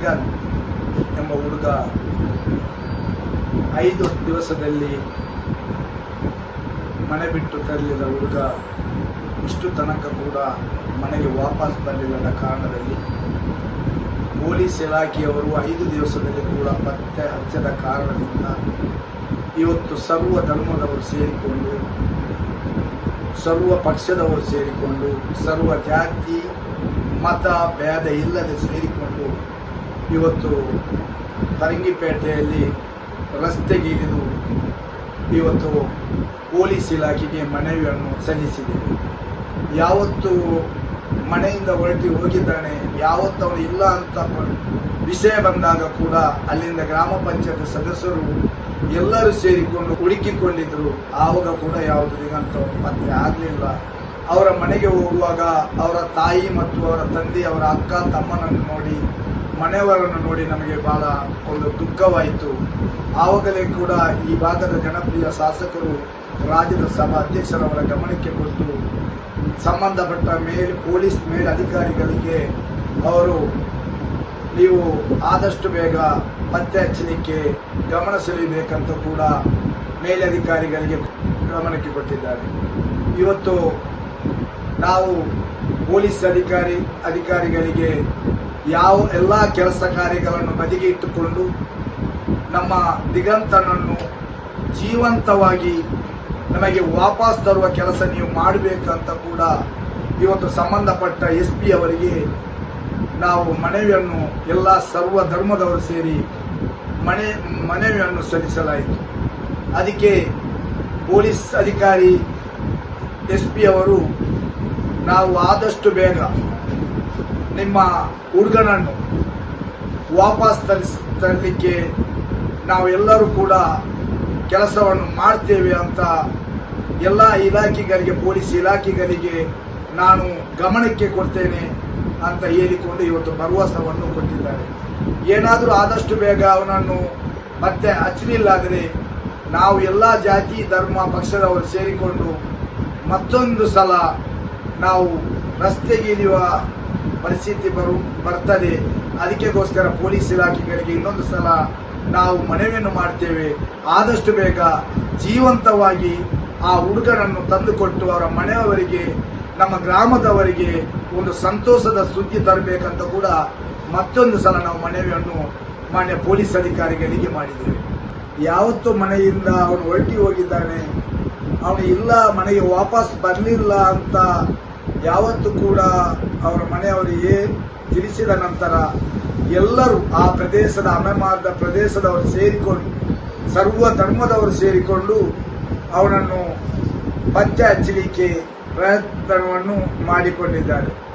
ದಿಗಂತ್ ಎಂಬ ಹುಡುಗ ಐದು ದಿವಸದಲ್ಲಿ ಮನೆ ಬಿಟ್ಟು ತರಲಿಲ್ಲ ಹುಡುಗ ಇಷ್ಟು ತನಕ ಕೂಡ ಮನೆಗೆ ವಾಪಸ್ ಬರಲಿಲ್ಲದ ಕಾರಣದಲ್ಲಿ ಪೊಲೀಸ್ ಇಲಾಖೆಯವರು ಐದು ದಿವಸದಲ್ಲಿ ಕೂಡ ಪತ್ತೆ ಹಚ್ಚದ ಕಾರಣದಿಂದ ಇವತ್ತು ಸರ್ವ ಧರ್ಮದವರು ಸೇರಿಕೊಂಡು, ಸರ್ವ ಪಕ್ಷದವರು ಸೇರಿಕೊಂಡು, ಸರ್ವ ಜಾತಿ, ಮತ, ಭೇದ ಇಲ್ಲದೆ ಸೇರಿಕೊಂಡು ಇವತ್ತು ತರಂಗಿಪೇಟೆಯಲ್ಲಿ ರಸ್ತೆಗಿಳಿದು ಇವತ್ತು ಪೊಲೀಸ್ ಇಲಾಖೆಗೆ ಮನವಿಯನ್ನು ಸಲ್ಲಿಸಿದ್ದೇವೆ ಯಾವತ್ತು ಮನೆಯಿಂದ ಹೊರಟಿ ಹೋಗಿದ್ದಾನೆ, ಯಾವತ್ತು ಅವನು ಇಲ್ಲ ಅಂತ ವಿಷಯ ಬಂದಾಗ ಕೂಡ ಅಲ್ಲಿಂದ ಗ್ರಾಮ ಪಂಚಾಯತ್ ಸದಸ್ಯರು ಎಲ್ಲರೂ ಸೇರಿಕೊಂಡು ಹುಡುಕಿಕೊಂಡಿದ್ರು. ಆವಾಗ ಕೂಡ ಯಾವುದು ಅಂತ ಪತ್ತೆ ಆಗಲಿಲ್ಲ. ಅವರ ಮನೆಗೆ ಹೋಗುವಾಗ ಅವರ ತಾಯಿ ಮತ್ತು ಅವರ ತಂದೆ, ಅವರ ಅಕ್ಕ, ತಮ್ಮನನ್ನು ನೋಡಿ ಮನೆಯವರನ್ನು ನೋಡಿ ನಮಗೆ ಬಹಳ ಒಂದು ದುಃಖವಾಯಿತು. ಆವಾಗಲೇ ಕೂಡ ಈ ಭಾಗದ ಜನಪ್ರಿಯ ಶಾಸಕರು ರಾಜ್ಯದ ಸಭಾ ಅಧ್ಯಕ್ಷರವರ ಗಮನಕ್ಕೆ ಕೊಟ್ಟು ಸಂಬಂಧಪಟ್ಟ ಮೇಲ್, ಪೊಲೀಸ್ ಮೇಲ್ ಅಧಿಕಾರಿಗಳಿಗೆ ಅವರು, ನೀವು ಆದಷ್ಟು ಬೇಗ ಪತ್ತೆ ಹಚ್ಚಲಿಕ್ಕೆ ಗಮನ ಸೆಳೆಯಬೇಕಂತ ಕೂಡ ಮೇಲಧಿಕಾರಿಗಳಿಗೆ ಗಮನಕ್ಕೆ ಕೊಟ್ಟಿದ್ದಾರೆ. ಇವತ್ತು ನಾವು ಪೊಲೀಸ್ ಅಧಿಕಾರಿ, ಅಧಿಕಾರಿಗಳಿಗೆ ಯಾವ ಎಲ್ಲ ಕೆಲಸ ಕಾರ್ಯಗಳನ್ನು ಬದಿಗೆ ಇಟ್ಟುಕೊಂಡು ನಮ್ಮ ದಿಗಂತನನ್ನು ಜೀವಂತವಾಗಿ ನಮಗೆ ವಾಪಸ್ ತರುವ ಕೆಲಸ ನೀವು ಮಾಡಬೇಕಂತ ಕೂಡ ಇವತ್ತು ಸಂಬಂಧಪಟ್ಟ ಎಸ್ ಪಿ ಅವರಿಗೆ ನಾವು ಮನವಿಯನ್ನು ಎಲ್ಲ ಸರ್ವ ಧರ್ಮದವರು ಸೇರಿ ಮನೆ, ಮನವಿಯನ್ನು ಸಲ್ಲಿಸಲಾಯಿತು. ಅದಕ್ಕೆ ಪೊಲೀಸ್ ಅಧಿಕಾರಿ ಎಸ್ ಪಿ ಅವರು ನಾವು ಆದಷ್ಟು ಬೇಗ ನಿಮ್ಮ ಹುಡುಗನನ್ನು ವಾಪಸ್ ತರಿಸ್, ತರಲಿಕ್ಕೆ ನಾವೆಲ್ಲರೂ ಕೂಡ ಕೆಲಸವನ್ನು ಮಾಡ್ತೇವೆ ಅಂತ ಎಲ್ಲ ಇಲಾಖೆಗಳಿಗೆ, ಪೊಲೀಸ್ ಇಲಾಖೆಗಳಿಗೆ ನಾನು ಗಮನಕ್ಕೆ ಕೊಡ್ತೇನೆ ಅಂತ ಹೇಳಿಕೊಂಡು ಇವತ್ತು ಭರವಸವನ್ನು ಕೊಟ್ಟಿದ್ದಾರೆ. ಏನಾದರೂ ಆದಷ್ಟು ಬೇಗ ಅವನನ್ನು ಮತ್ತೆ ಹಚ್ಚಲಿಲ್ಲಾದರೆ ನಾವು ಎಲ್ಲ ಜಾತಿ, ಧರ್ಮ, ಪಕ್ಷದವರು ಸೇರಿಕೊಂಡು ಮತ್ತೊಂದು ಸಲ ನಾವು ರಸ್ತೆಗೆ ಇಳಿಯುವ ಪರಿಸ್ಥಿತಿ ಬರು, ಬರ್ತದೆ. ಅದಕ್ಕೆಗೋಸ್ಕರ ಪೊಲೀಸ್ ಇಲಾಖೆಗಳಿಗೆ ಇನ್ನೊಂದು ಸಲ ನಾವು ಮನವಿಯನ್ನು ಮಾಡ್ತೇವೆ. ಆದಷ್ಟು ಬೇಗ ಜೀವಂತವಾಗಿ ಆ ಹುಡುಗರನ್ನು ತಂದುಕೊಟ್ಟು ಅವರ ಮನೆಯವರಿಗೆ, ನಮ್ಮ ಗ್ರಾಮದವರಿಗೆ ಒಂದು ಸಂತೋಷದ ಸುದ್ದಿ ತರಬೇಕಂತ ಕೂಡ ಮತ್ತೊಂದು ಸಲ ನಾವು ಮನವಿಯನ್ನು ಮಾನ್ಯ ಪೊಲೀಸ್ ಅಧಿಕಾರಿಗಳಿಗೆ ಮಾಡಿದ್ದೇವೆ. ಯಾವತ್ತು ಮನೆಯಿಂದ ಅವನು ಹೊರಟಿ ಹೋಗಿದ್ದಾನೆ. ಅವನು ಇಲ್ಲ, ಮನೆಗೆ ವಾಪಸ್ ಬರಲಿಲ್ಲ ಅಂತ ಯಾವತ್ತು ಕೂಡ ಅವರ ಮನೆಯವರಿಗೆ ತಿಳಿಸಿದ ನಂತರ ಎಲ್ಲರೂ ಆ ಪ್ರದೇಶದ ಅಮೆಮಾರ್ದ ಪ್ರದೇಶದವರು ಸೇರಿಕೊಂಡು, ಸರ್ವ ಧರ್ಮದವರು ಸೇರಿಕೊಂಡು ಅವನನ್ನು ಪತ್ತೆ ಹಚ್ಚಲಿಕ್ಕೆ ಪ್ರಯತ್ನವನ್ನು ಮಾಡಿಕೊಂಡಿದ್ದಾರೆ.